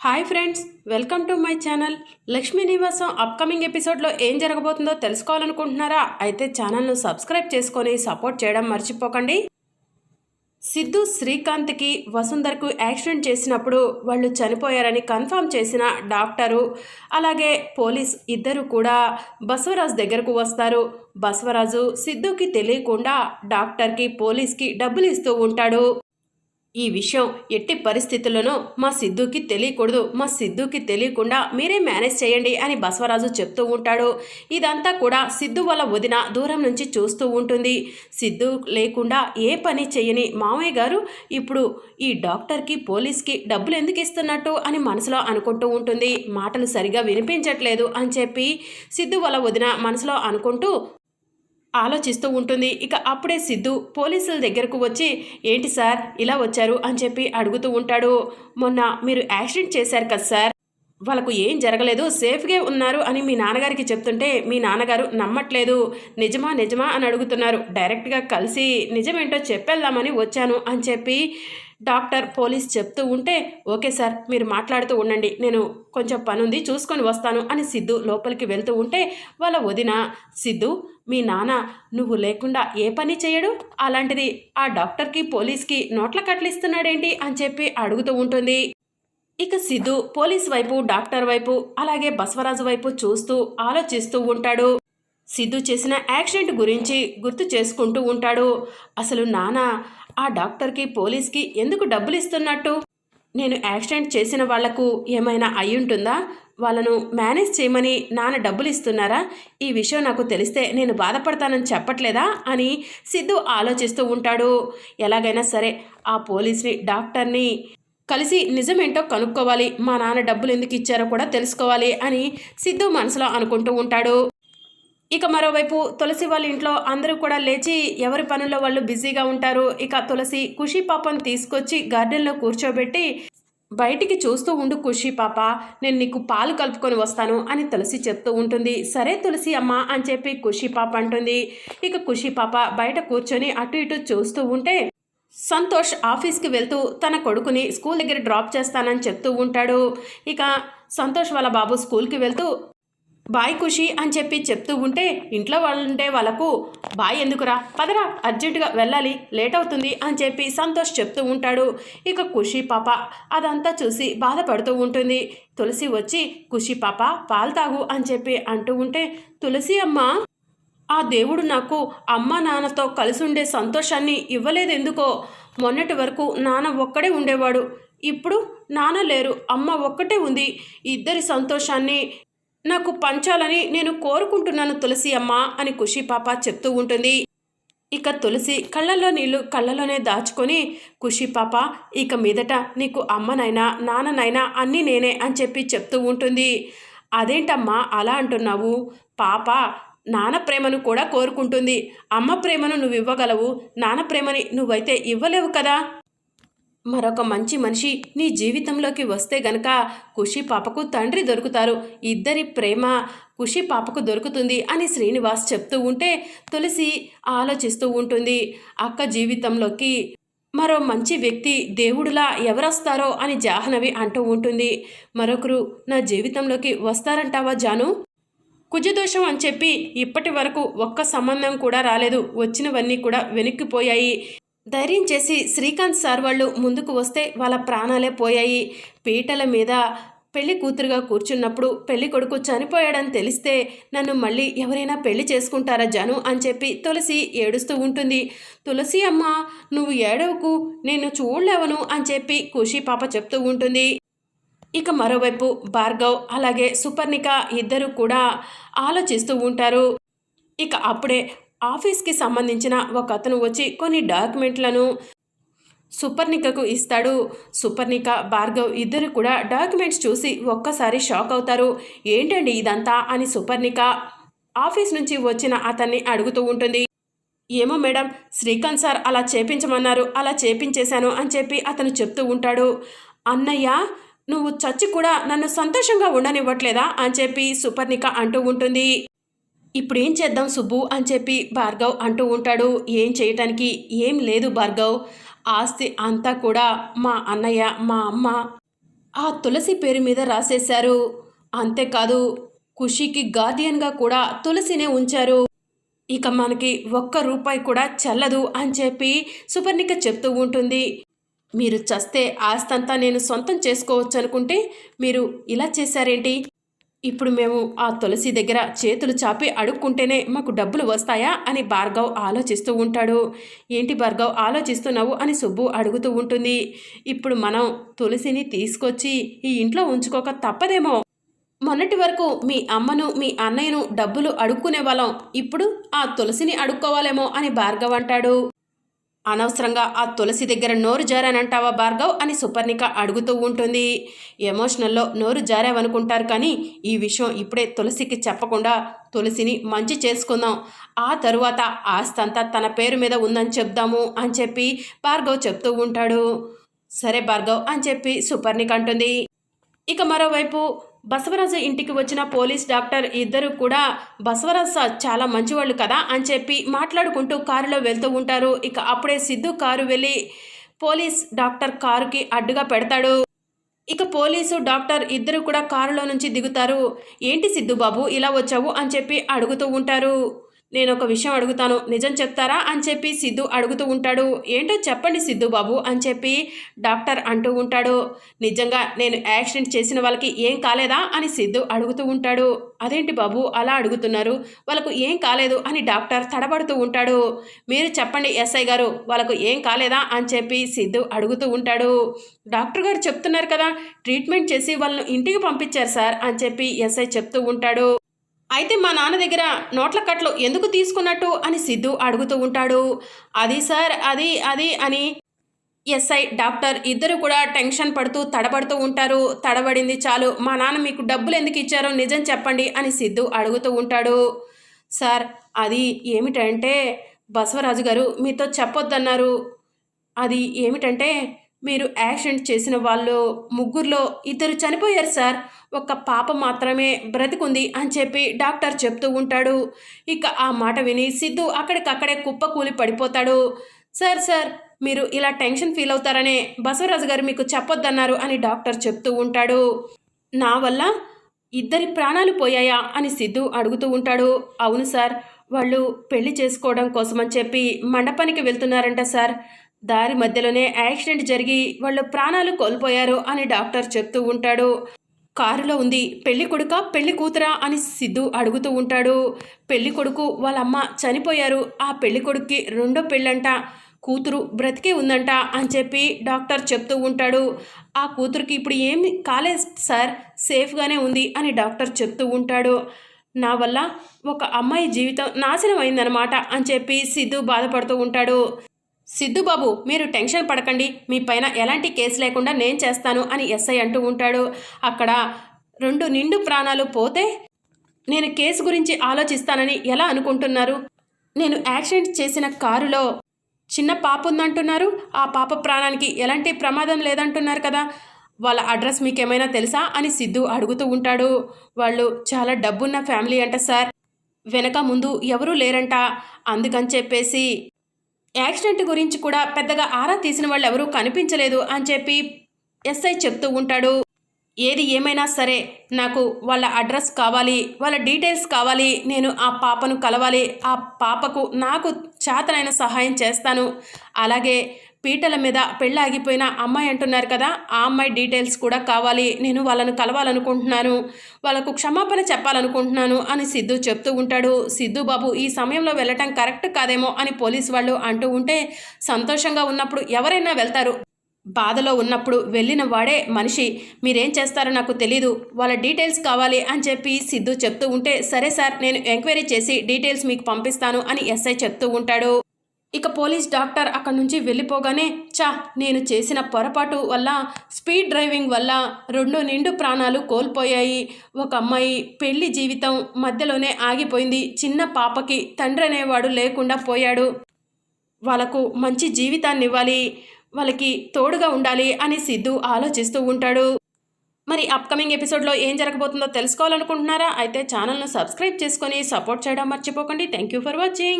Hi friends welcome to my channel. Lakshmi Nivasam upcoming ఎపిసోడ్లో ఏం జరగబోతుందో తెలుసుకోవాలనుకుంటున్నారా? అయితే ఛానల్ను సబ్స్క్రైబ్ చేసుకొని సపోర్ట్ చేయడం మర్చిపోకండి. సిద్ధు శ్రీకాంత్కి వసుంధర్కు యాక్సిడెంట్ చేసినప్పుడు వాళ్ళు చనిపోయారని కన్ఫర్మ్ చేసిన డాక్టరు అలాగే పోలీస్ ఇద్దరు కూడా బసవరాజు దగ్గరకు వస్తారు. బసవరాజు సిద్ధుకి తెలియకుండా డాక్టర్కి పోలీస్కి డబ్బులు ఇస్తూ ఉంటాడు. ఈ విషయం ఎట్టి పరిస్థితుల్లోనూ మా సిద్ధుకి తెలియకూడదు. మా సిద్ధుకి తెలియకుండా మీరే మేనేజ్ చేయండి అని బసవరాజు చెప్తూ ఉంటాడు. ఇదంతా కూడా సిద్ధు వల్ల వదిన దూరం నుంచి చూస్తూ ఉంటుంది. సిద్ధు లేకుండా ఏ పని చేయని మామయ్య గారు ఇప్పుడు ఈ డాక్టర్కి పోలీస్కి డబ్బులు ఎందుకు ఇస్తున్నట్టు అని మనసులో అనుకుంటూ ఉంటుంది. మాటలు సరిగా వినిపించట్లేదు అని చెప్పి సిద్ధు వల్ల వదిన మనసులో అనుకుంటూ ఆలోచిస్తూ ఉంటుంది. ఇక అప్పుడే సిద్ధు పోలీసుల దగ్గరకు వచ్చి ఏంటి సార్ ఇలా వచ్చారు? అని చెప్పి అడుగుతూ ఉంటాడు. మొన్న మీరు యాక్సిడెంట్ చేశారు కదా సార్ వాళ్ళకు ఏం జరగలేదు సేఫ్గా ఉన్నారు అని మీ నాన్నగారికి చెప్తుంటే మీ నాన్నగారు నమ్మట్లేదు. నిజమా నిజమా అని అడుగుతున్నారు. డైరెక్ట్గా కలిసి నిజమేంటో చెప్పేద్దామని వచ్చాను అని చెప్పి డాక్టర్ పోలీస్ చెప్తూ ఉంటే ఓకే సార్ మీరు మాట్లాడుతూ ఉండండి. నేను కొంచెం పనుంది చూసుకొని వస్తాను అని సిద్ధు లోపలికి వెళ్తూ ఉంటే వాళ్ళ వదిన సిద్ధు మీ నాన్న నువ్వు లేకుండా ఏ పని చేయడు? అలాంటిది ఆ డాక్టర్కి పోలీస్కి నోట్ల కట్లిస్తున్నాడేంటి? అని చెప్పి అడుగుతూ ఉంటుంది. ఇక సిద్ధు పోలీస్ వైపు డాక్టర్ వైపు అలాగే బసవరాజు వైపు చూస్తూ ఆలోచిస్తూ ఉంటాడు. సిద్ధు చేసిన యాక్సిడెంట్ గురించి గుర్తు చేసుకుంటూ ఉంటాడు. అసలు నాన్న ఆ డాక్టర్కి పోలీస్కి ఎందుకు డబ్బులు ఇస్తున్నట్టు నేను యాక్సిడెంట్ చేసిన వాళ్ళకు ఏమైనా అయ్యుంటుందా? వాళ్ళను మేనేజ్ చేయమని నాన్న డబ్బులు ఇస్తున్నారా ఈ విషయం నాకు తెలిస్తే నేను బాధపడతానని చెప్పట్లేదా? అని సిద్ధు ఆలోచిస్తూ ఉంటాడు. ఎలాగైనా సరే ఆ పోలీస్ని డాక్టర్ని కలిసి నిజమేంటో కనుక్కోవాలి. మా నాన్న డబ్బులు ఎందుకు ఇచ్చారో కూడా తెలుసుకోవాలి అని సిద్ధు మనసులో అనుకుంటూ ఉంటాడు. ఇక మరోవైపు తులసి వాళ్ళ ఇంట్లో అందరూ కూడా లేచి ఎవరి పనుల్లో వాళ్ళు బిజీగా ఉంటారు ఇక తులసి ఖుషి పాపను తీసుకొచ్చి గార్డెన్లో కూర్చోబెట్టి బయటికి చూస్తూ ఉండు ఖుషి పాప నేను నీకు పాలు కలుపుకొని వస్తాను అని తులసి చెప్తూ ఉంటుంది. సరే తులసి అమ్మ అని చెప్పి ఖుషి పాప అంటుంది. ఇక ఖుషి పాప బయట కూర్చొని అటు ఇటు చూస్తూ ఉంటే సంతోష్ ఆఫీస్కి వెళ్తూ తన కొడుకుని స్కూల్ దగ్గర డ్రాప్ చేస్తానని చెప్తూ ఉంటాడు. ఇక సంతోష్ వాళ్ళ బాబు స్కూల్కి వెళ్తూ బాయ్ ఖుషి అని చెప్పి చెప్తూ ఉంటే ఇంట్లో వాళ్ళుంటే వాళ్ళకు బాయ్ ఎందుకురా? పదరా అర్జెంటుగా వెళ్ళాలి లేట్ అవుతుంది అని చెప్పి సంతోష్ చెప్తూ ఉంటాడు. ఇక ఖుషి పాప అదంతా చూసి బాధపడుతూ ఉంటుంది. తులసి వచ్చి ఖుషి పాప పాలు తాగు అని చెప్పి అంటూ ఉంటే తులసి అమ్మ ఆ దేవుడు నాకు అమ్మ నాన్నతో కలిసి ఉండే సంతోషాన్ని ఇవ్వలేదు ఎందుకో మొన్నటి వరకు నాన్న ఒక్కడే ఉండేవాడు. ఇప్పుడు నాన్న లేరు అమ్మ ఒక్కటే ఉంది. ఇద్దరి సంతోషాన్ని నాకు పంచాలని నేను కోరుకుంటున్నాను తులసి అమ్మ అని ఖుషి పాప చెప్తూ ఉంటుంది. ఇక తులసి కళ్ళల్లో నీళ్ళు కళ్ళలోనే దాచుకొని ఖుషి పాప ఇక మీదట నీకు అమ్మనైనా నాన్ననైనా అన్నీ నేనే అని చెప్పి చెప్తూ ఉంటుంది. అదేంటమ్మా అలా అంటున్నావు? పాప నాన్న ప్రేమను కూడా కోరుకుంటుంది. అమ్మ ప్రేమను నువ్వు ఇవ్వగలవు నాన్న ప్రేమని నువ్వైతే ఇవ్వలేవు కదా? మరొక మంచి మనిషి నీ జీవితంలోకి వస్తే గనక ఖుషి పాపకు తండ్రి దొరుకుతారు. ఇద్దరి ప్రేమ ఖుషి పాపకు దొరుకుతుంది అని శ్రీనివాస్ చెప్తూ ఉంటే తులసి ఆలోచిస్తూ ఉంటుంది. అక్క జీవితంలోకి మరో మంచి వ్యక్తి దేవుడులా ఎవరొస్తారో అని జాహ్నవి అంటూ ఉంటుంది. మరొకరు నా జీవితంలోకి వస్తారంటావా జాను? కుజదోషం అని చెప్పి ఇప్పటి వరకు ఒక్క సంబంధం కూడా రాలేదు. వచ్చినవన్నీ కూడా వెనక్కిపోయాయి ధైర్యం చేసి శ్రీకాంత్ సార్ వాళ్ళు ముందుకు వస్తే వాళ్ళ ప్రాణాలే పోయాయి. పీటల మీద పెళ్ళి కూతురుగా కూర్చున్నప్పుడు పెళ్ళి కొడుకు చనిపోయాడని తెలిస్తే నన్ను మళ్ళీ ఎవరైనా పెళ్ళి చేసుకుంటారా జాను అని చెప్పి తులసి ఏడుస్తూ ఉంటుంది. తులసి అమ్మ నువ్వు ఏడవకు నేను చూడలేవను అని చెప్పి ఖుషి పాప చెప్తూ ఉంటుంది. ఇక మరోవైపు భార్గవ్ అలాగే సుపర్ణిక ఇద్దరు కూడా ఆలోచిస్తూ ఉంటారు. ఇక అప్పుడే ఆఫీస్కి సంబంధించిన ఒక అతను వచ్చి కొన్ని డాక్యుమెంట్లను సుపర్ణికకు ఇస్తాడు. సుపర్ణిక భార్గవ్ ఇద్దరు కూడా డాక్యుమెంట్స్ చూసి ఒక్కసారి షాక్ అవుతారు. ఏంటండి ఇదంతా? అని సుపర్ణిక ఆఫీస్ నుంచి వచ్చిన అతన్ని అడుగుతూ ఉంటుంది. ఏమో మేడం శ్రీకాంత్ సార్ అలా చేపించమన్నారు. అలా చేపించేశాను అని చెప్పి అతను చెప్తూ ఉంటాడు. అన్నయ్య నువ్వు చచ్చి కూడా నన్ను సంతోషంగా ఉండనివ్వట్లేదా? అని చెప్పి సుపర్ణిక అంటూ ఉంటుంది. ఇప్పుడు ఏం చేద్దాం సుబ్బు అని చెప్పి భార్గవ్ అంటూ ఉంటాడు. ఏం చేయటానికి ఏం లేదు భార్గవ్. ఆస్తి అంతా కూడా మా అన్నయ్య మా అమ్మ ఆ తులసి పేరు మీద రాసేశారు. అంతేకాదు ఖుషికి గార్డియన్గా కూడా తులసినే ఉంచారు. ఇక మనకి ఒక్క రూపాయి కూడా చెల్లదు అని చెప్పి సుపర్ణిక చెప్తూ ఉంటుంది. మీరు చస్తే ఆస్తంతా నేను సొంతం చేసుకోవచ్చు అనుకుంటే మీరు ఇలా చేశారేంటి? ఇప్పుడు మేము ఆ తులసి దగ్గర చేతులు చాపి అడుక్కుంటేనే మాకు డబ్బులు వస్తాయా అని భార్గవ్ ఆలోచిస్తూ ఉంటాడు. ఏంటి భార్గవ్ ఆలోచిస్తున్నావు అని సుబ్బు అడుగుతూ ఉంటుంది. ఇప్పుడు మనం తులసిని తీసుకొచ్చి ఈ ఇంట్లో ఉంచుకోక తప్పదేమో. మొన్నటి వరకు మీ అమ్మను మీ అన్నయ్యను డబ్బులు అడుక్కునే వాళ్ళం. ఇప్పుడు ఆ తులసిని అడుక్కోవాలేమో అని భార్గవ్ అంటాడు. అనవసరంగా ఆ తులసి దగ్గర నోరు జారానంటావా భార్గవ్ అని సుపర్ణిక అడుగుతూ ఉంటుంది. ఎమోషనల్లో నోరు జారావనుకుంటారు కానీ ఈ విషయం ఇప్పుడే తులసికి చెప్పకుండా తులసిని మంచి చేసుకుందాం. ఆ తరువాత ఆస్తంతా తన పేరు మీద ఉందని చెప్దాము అని చెప్పి భార్గవ్ చెప్తూ ఉంటాడు. సరే భార్గవ్ అని చెప్పి సుపర్ణిక అంటుంది. ఇక మరోవైపు బసవరాజు ఇంటికి వచ్చిన పోలీస్ డాక్టర్ ఇద్దరు కూడా బసవరాజు సార్ చాలా మంచివాళ్ళు కదా అని చెప్పి మాట్లాడుకుంటూ కారులో వెళ్తూ ఉంటారు. ఇక అప్పుడే సిద్ధు కారు వెళ్ళి పోలీస్ డాక్టర్ కారుకి అడ్డుగా పెడతాడు. ఇక పోలీసు డాక్టర్ ఇద్దరు కూడా కారులో నుంచి దిగుతారు. ఏంటి సిద్ధు బాబు ఇలా వచ్చావు? అని చెప్పి అడుగుతూ ఉంటారు. నేను ఒక విషయం అడుగుతాను. నిజం చెప్తారా? అని చెప్పి సిద్ధు అడుగుతూ ఉంటాడు. ఏంటో చెప్పండి సిద్ధు బాబు అని చెప్పి డాక్టర్ అంటూ ఉంటాడు. నిజంగా నేను యాక్సిడెంట్ చేసిన వాళ్ళకి ఏం కాలేదా? అని సిద్ధు అడుగుతూ ఉంటాడు. అదేంటి బాబు అలా అడుగుతున్నారు? వాళ్ళకు ఏం కాలేదు అని డాక్టర్ తడబడుతూ ఉంటాడు. మీరు చెప్పండి ఎస్ఐ గారు వాళ్ళకు ఏం కాలేదా? అని చెప్పి సిద్ధు అడుగుతూ ఉంటాడు. డాక్టర్ గారు చెప్తున్నారు కదా ట్రీట్మెంట్ చేసి వాళ్ళను ఇంటికి పంపించారు సార్ అని చెప్పి ఎస్ఐ చెప్తూ ఉంటాడు. అయితే మా నాన్న దగ్గర నోట్ల కట్లు ఎందుకు తీసుకున్నట్టు అని సిద్ధు అడుగుతూ ఉంటాడు. అది సార్ అది అది అని ఎస్ఐ డాక్టర్ ఇద్దరు కూడా టెన్షన్ పడుతూ తడబడుతూ ఉంటారు. తడబడింది చాలు. మా నాన్న మీకు డబ్బులు ఎందుకు ఇచ్చారో నిజం చెప్పండి అని సిద్ధు అడుగుతూ ఉంటాడు. సార్ అది ఏమిటంటే బసవరాజు గారు మీతో చెప్పొద్దన్నారు. అది ఏమిటంటే మీరు యాక్సిడెంట్ చేసిన వాళ్ళు ముగ్గురులో ఇద్దరు చనిపోయారు సార్. ఒక్క పాప మాత్రమే బ్రతికుంది అని చెప్పి డాక్టర్ చెప్తూ ఉంటాడు. ఇక ఆ మాట విని సిద్ధు అక్కడికక్కడే కుప్పకూలి పడిపోతాడు. సార్ సార్ మీరు ఇలా టెన్షన్ ఫీల్ అవుతారనే బసవరాజు గారు మీకు చెప్పొద్దన్నారు అని డాక్టర్ చెప్తూ ఉంటాడు. నా వల్ల ఇద్దరి ప్రాణాలు పోయాయా అని సిద్ధు అడుగుతూ ఉంటాడు. అవును సార్ వాళ్ళు పెళ్ళి చేసుకోవడం కోసమని చెప్పి మండపానికి వెళ్తున్నారంట సార్. దారి మధ్యలోనే యాక్సిడెంట్ జరిగి వాళ్ళు ప్రాణాలు కోల్పోయారు అని డాక్టర్ చెప్తూ ఉంటాడు. కారులో ఉంది పెళ్ళి కొడుక పెళ్ళి కూతురా? అని సిద్ధు అడుగుతూ ఉంటాడు. పెళ్ళి కొడుకు వాళ్ళ అమ్మ చనిపోయారు ఆ పెళ్ళి కొడుక్కి రెండో పెళ్ళంట కూతురు బ్రతికే ఉందంట అని చెప్పి డాక్టర్ చెప్తూ ఉంటాడు. ఆ కూతురికి ఇప్పుడు ఏమి కాలేదు సార్ సేఫ్గానే ఉంది అని డాక్టర్ చెప్తూ ఉంటాడు. నా వల్ల ఒక అమ్మాయి జీవితం నాశనం అయిందనమాట అని చెప్పి సిద్ధు బాధపడుతూ ఉంటాడు. సిద్ధుబాబు మీరు టెన్షన్ పడకండి. మీ పైన ఎలాంటి కేసు లేకుండా నేను చేస్తాను అని ఎస్ఐ అంటూ ఉంటాడు. అక్కడ రెండు నిండు ప్రాణాలు పోతే నేను కేసు గురించి ఆలోచిస్తానని ఎలా అనుకుంటున్నారు? నేను యాక్సిడెంట్ చేసిన కారులో చిన్న పాప ఉందంటున్నారు. ఆ పాప ప్రాణానికి ఎలాంటి ప్రమాదం లేదంటున్నారు కదా. వాళ్ళ అడ్రస్ మీకేమైనా తెలుసా అని సిద్ధు అడుగుతూ ఉంటాడు. వాళ్ళు చాలా డబ్బున్న ఫ్యామిలీ అంట సార్. వెనక ముందు ఎవరూ లేరంట. అందుకని చెప్పేసి యాక్సిడెంట్ గురించి కూడా పెద్దగా ఆరా తీసిన వాళ్ళు ఎవరూ కనిపించలేదు అని చెప్పి ఎస్ఐ చెప్తూ ఉంటాడు. ఏది ఏమైనా సరే నాకు వాళ్ళ అడ్రస్ కావాలి వాళ్ళ డీటెయిల్స్ కావాలి నేను ఆ పాపను కలవాలి ఆ పాపకు నాకు చేతనైన సహాయం చేస్తాను. అలాగే పీటల మీద పెళ్ళి ఆగిపోయిన అమ్మాయి అంటున్నారు కదా ఆ అమ్మాయి డీటెయిల్స్ కూడా కావాలి నేను వాళ్ళను కలవాలనుకుంటున్నాను వాళ్ళకు క్షమాపణ చెప్పాలనుకుంటున్నాను అని సిద్ధు చెప్తూ ఉంటాడు. సిద్ధు బాబు ఈ సమయంలో వెళ్ళటం కరెక్ట్ కాదేమో అని పోలీస్ వాళ్ళు అంటూ ఉంటే సంతోషంగా ఉన్నప్పుడు ఎవరైనా వెళ్తారు. బాధలో ఉన్నప్పుడు వెళ్ళిన వాడే మనిషి. మీరేం చేస్తారో నాకు తెలీదు. వాళ్ళ డీటెయిల్స్ కావాలి అని చెప్పి సిద్ధు చెప్తూ ఉంటే సరే సార్ నేను ఎంక్వైరీ చేసి డీటెయిల్స్ మీకు పంపిస్తాను అని ఎస్ఐ చెప్తూ ఉంటాడు. ఇక పోలీస్ డాక్టర్ అక్కడి నుంచి వెళ్ళిపోగానే చా నేను చేసిన పొరపాటు వల్ల స్పీడ్ డ్రైవింగ్ వల్ల రెండు నిండు ప్రాణాలు కోల్పోయాయి. ఒక అమ్మాయి పెళ్ళి జీవితం మధ్యలోనే ఆగిపోయింది. చిన్న పాపకి తండ్రి అనేవాడు లేకుండా పోయాడు. వాళ్ళకు మంచి జీవితాన్ని ఇవ్వాలి వాళ్ళకి తోడుగా ఉండాలి అని సిద్ధు ఆలోచిస్తూ ఉంటాడు. మరి అప్కమింగ్ ఎపిసోడ్లో ఏం జరగబోతుందో తెలుసుకోవాలనుకుంటున్నారా? అయితే ఛానల్ను సబ్స్క్రైబ్ చేసుకొని సపోర్ట్ చేయడం మర్చిపోకండి. Thank you for watching